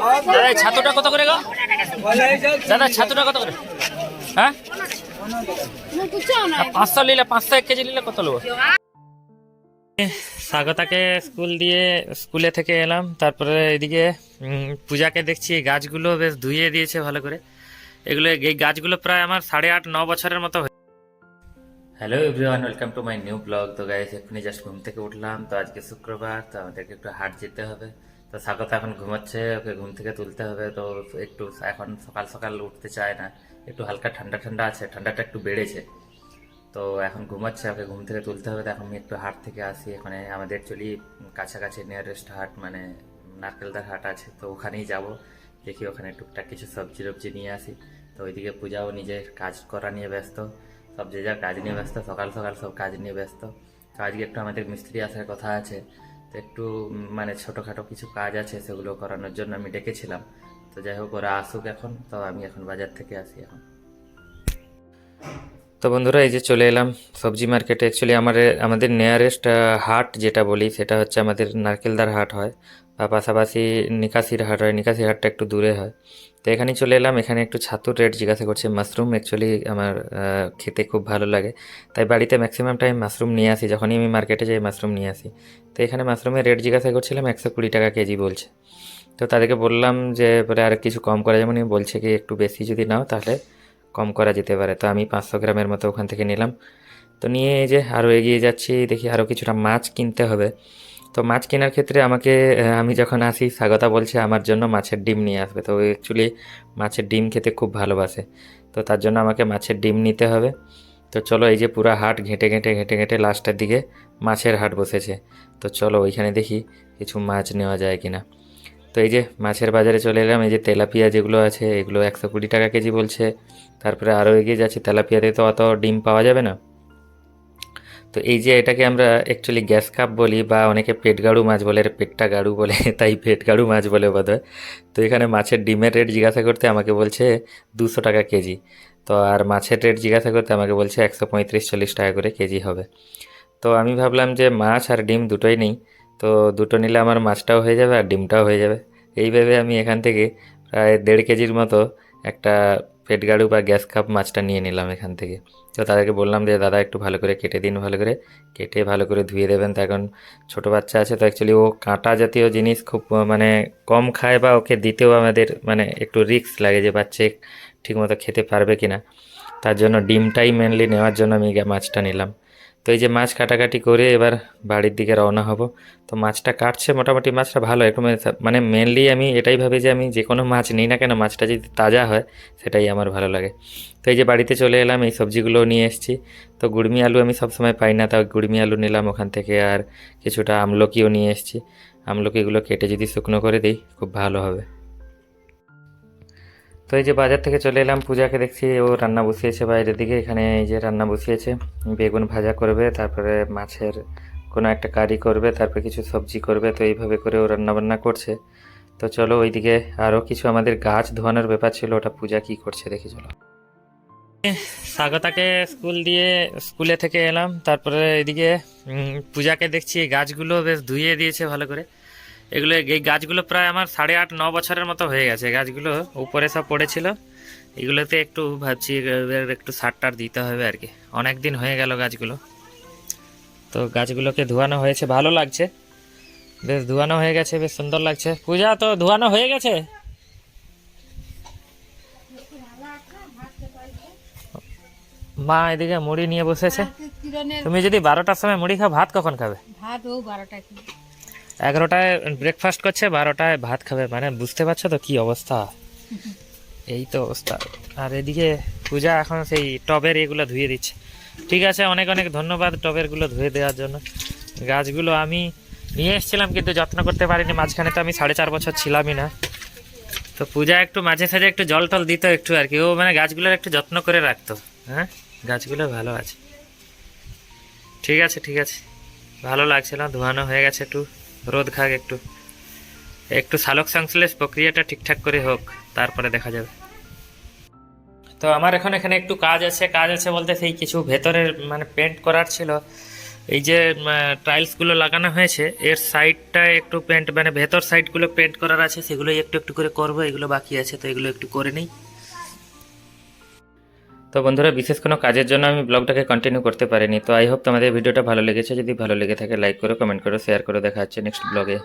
দাদা ছাতুটা কত করে গো? দাদা ছাতুটা কত করে? হ্যাঁ? পাঁচশো নিলে পাঁচশো এক কেজি নিলে কত নেব? স্বাগতাকে স্কুল দিয়ে স্কুলে থেকে এলাম তারপরে এদিকে পূজাকে দেখছি এই গাছগুলো বেশ ধুইয়ে দিয়েছে ভালো করে। এগুলো এই গাছগুলো প্রায় আমার সাড়ে আট ন বছরের মতো hello everyone welcome to my new blog তো গাইস এক্ষুনি জাস্ট ঘুম থেকে উঠলাম তো আজকে শুক্রবার তো আমাদেরকে একটু হাট যেতে হবে। তো স্বাগত এখন ঘুমাচ্ছে, ওকে ঘুম থেকে তুলতে হবে, তো একটু এখন সকাল সকাল উঠতে চায় না, একটু হালকা ঠান্ডা ঠান্ডা আছে, ঠান্ডাটা একটু বেড়েছে। তো এখন ঘুমাচ্ছে, ওকে ঘুম থেকে তুলতে হবে, তো এখন আমি একটু হাট থেকে আসি, এখানে আমাদের চলি কাছাকাছি নিয়ারেস্ট হাট মানে নারকেলদার হাট আছে, তো ওখানেই যাব, দেখি ওখানে টুকটাক কিছু সবজি টবজি নিয়ে আসি। তো ওইদিকে পূজাও নিজের কাজ করা নিয়ে ব্যস্ত, সব যে যার কাজ নিয়ে ব্যস্ত, সকাল সকাল সব কাজ নিয়ে ব্যস্ত। তো আজকে একটু আমাদের মিস্ত্রি আসার কথা আছে তো একটু মানে ছোটোখাটো কিছু কাজ আছে সেগুলো করানোর জন্য আমি ডেকেছিলাম। তো যাই হোক, ওরা আসুক এখন, তো আমি এখন বাজার থেকে আসি এখন। তো বন্ধুরা, এই যে চলে এলাম সবজি মার্কেটে। অ্যাকচুয়ালি আমার আমাদের নিয়ারেস্ট হাট যেটা বলি, সেটা হচ্ছে আমাদের নারকেলদার হাট হয়। পাশাপাশি নিকাশির হাট হয়, নিকাশির হাটটা একটু দূরে হয়। তো এখানেই চলে এলাম, এখানে একটু ছাতুর রেট জিজ্ঞাসা করছে মাশরুম অ্যাকচুয়ালি আমার খেতে খুব ভালো লাগে। তাই বাড়িতে ম্যাক্সিমাম টাইম মাশরুম নিয়ে আসি, যখনই আমি মার্কেটে যাই মাশরুম নিয়ে আসি। তো এখানে মাশরুমের রেট জিজ্ঞাসা করছিলাম একশো কুড়ি টাকা কেজি বলছে। তো তাদেরকে বললাম যে এবারে আর কিছু কম করা যেমন বলছে কি একটু বেশি যদি নাও তাহলে কম করা যেতে পারে। তো আমি পাঁচশো গ্রামের মতো ওখান থেকে নিলাম। তো নিয়ে এই যে আরও এগিয়ে যাচ্ছি, দেখি আরও কিছুটা মাছ কিনতে হবে। তো মাছ কেনার ক্ষেত্রে আমাকে আমি যখন আসি, স্বাগতা বলছে আমার জন্য মাছের ডিম নিয়ে আসবে। তো অ্যাকচুয়ালি মাছের ডিম খেতে খুব ভালোবাসে। তো তার জন্য আমাকে মাছের ডিম নিতে হবে। তো চলো এই যে পুরো হাট ঘেঁটে ঘেঁটে ঘেঁটে ঘেঁটে লাস্টের দিকে মাছের হাট বসেছে। তো চলো ওইখানে দেখি কিছু মাছ নেওয়া যায় কিনা। তো এই যে মাছের বাজারে চলে এলাম। এই যে তেলাপিয়া যেগুলো আছে, এগুলো একশো কুড়ি টাকা কেজি বলছে। তারপরে আরও এগিয়ে যাচ্ছে। তেলাপিয়াতে তো অত ডিম পাওয়া যাবে না। তো এই যে এটাকে আমরা অ্যাকচুয়ালি গ্যাস কাপ বলি বা অনেকে পেট গাড়ু মাছ বলে পেটটা গাড়ু বলে, তাই পেট গাড়ু মাছ বলে বোধ তো এখানে মাছের ডিমের রেট জিজ্ঞাসা করতে আমাকে বলছে দুশো টাকা কেজি। তো আর মাছের রেট জিজ্ঞাসা করতে আমাকে বলছে একশো পঁয়ত্রিশ চল্লিশ টাকা করে কেজি হবে। তো আমি ভাবলাম যে মাছ আর ডিম দুটোই নেই। তো দুটো নিলে আমার মাছটাও হয়ে যাবে আর ডিমটাও হয়ে যাবে। এইভাবে আমি এখান থেকে প্রায় দেড় কেজির মতো একটা পেটগাড়ু বা গ্যাস কাপ মাছটা নিয়ে নিলাম এখান থেকে। তো তাদেরকে বললাম যে, দাদা, একটু ভালো করে কেটে দিন, ভালো করে। কেটে ভালো করে ধুয়ে দেবেন। তো এখন ছোটো বাচ্চা আছে, তো অ্যাকচুয়ালি ও কাঁটা জাতীয় জিনিস খুব মানে কম খায় বা ওকে দিতেও আমাদের মানে একটু রিক্স লাগে যে বাচ্চা ঠিকমতো খেতে পারবে কি না তার জন্য ডিমটাই মেনলি নেওয়ার জন্য আমি মাছটা নিলাম। তো এই যে মাছ কাটাকাটি করে এবার বাড়ির দিকে রওনা হব। তো মাছটা কাটছে, মোটামুটি মাছটা ভালো। একটু মানে- মানে মেনলি আমি এটাই ভাবি যে আমি যে কোনো মাছ নিই না কেন, মাছটা যদি তাজা হয়, সেটাই আমার ভালো লাগে। তো এই যে বাড়িতে চলে এলাম, এই সবজিগুলো নিয়ে এসেছি। তো গুড়মি আলু আমি সবসময় পাই না, তাও গুড়মি আলু নিলাম ওখান থেকে আর কিছুটা আমলকিও নিয়ে এসেছি। আমলকিগুলো কেটে যদি শুকনো করে দিই, খুব ভালো হবে। তো এই যে বাজার থেকে চলে এলাম, পূজাকে দেখছি, ও রান্না বসিয়েছে বাইরের দিকে, এখানে এই যে রান্না বসিয়েছে, বেগুন ভাজা করবে, তারপরে মাছের কোনো একটা কারি করবে, তারপরে কিছু সবজি করবে, তো এইভাবে করে ও রান্না বান্না করছে। তো চলো ওইদিকে আরও কিছু আমাদের গাছ ধোয়ানোর ব্যাপার ছিল, ওটা পূজা কি করছে দেখি চলো। স্বাগতাকে স্কুল দিয়ে, স্কুলে থেকে এলাম, তারপরে এদিকে পূজাকে দেখছি গাছগুলো বেশ ধুয়ে দিয়েছে ভালো করে। এগুলো এই গাছগুলো প্রায় আমার সাড়ে আট ন বছরের মতো হয়ে গেছে। গাছগুলো উপরে সব পড়েছিল। এগুলোতে একটু ভাবছি একটু সার টার দিতে হবে আর কি। অনেক দিন হয়ে গেল গাছগুলো। তো গাছগুলোকে ধোয়ানো হয়েছে ভালো লাগছে। বেশ ধোয়ানো হয়ে গেছে বেশ সুন্দর লাগছে। পূজা তো ধোয়ানো হয়ে গেছে? মা এদিকে মুড়ি নিয়ে বসেছে। তুমি যদি বারোটার সময় মুড়ি খাও ভাত কখন খাবে? ভাত ও বারোটা এগারোটায় ব্রেকফাস্ট করছে বারোটায় ভাত খাবে। মানে বুঝতে পারছ তো কি অবস্থা? এই তো অবস্থা। আর এদিকে পূজা এখন সেই টবের এগুলো ধুয়ে দিচ্ছে। ঠিক আছে অনেক অনেক ধন্যবাদ টবেরগুলো ধুয়ে দেওয়ার জন্য। গাছগুলো আমি নিয়ে এসেছিলাম কিন্তু যত্ন করতে পারিনি। মাঝখানে তো আমি সাড়ে চার বছর ছিলামই না। তো পূজা একটু মাঝে সাঝে একটু জল টল দিত একটু আর কি। ও মানে গাছগুলোর একটু যত্ন করে রাখতো। হ্যাঁ? গাছগুলো ভালো আছে। ঠিক আছে ঠিক আছে। ভালো লাগছিল ধোয়ানো হয়ে গেছে একটু। রোদ খাক একটু। একটু সালোক সংশ্লেষ প্রক্রিয়াটা ঠিকঠাক করে হোক, তারপরে দেখা যাবে। তো আমার এখন এখানে একটু কাজ আছে। কাজ আছে বলতে সেই কিছু ভেতরের মানে পেন্ট করার ছিল। এই যে টাইলসগুলো লাগানো হয়েছে, এর সাইডটা একটু পেন্ট মানে ভেতর সাইডগুলো পেন্ট করার আছে, সেগুলোই একটু একটু করে করব। এগুলো বাকি আছে, তো এগুলো একটু করে নিই। তো বন্ধুরা, বিশেষ কোনো কাজের জন্য আমি ব্লগটাকে কন্টিনিউ করতে পারিনি। তো আই হোপ তোমাদের ভিডিওটা ভালো লেগেছে। যদি ভালো লেগে থাকে লাইক করো কমেন্ট করো শেয়ার করো। দেখা হচ্ছে নেক্সট ব্লগে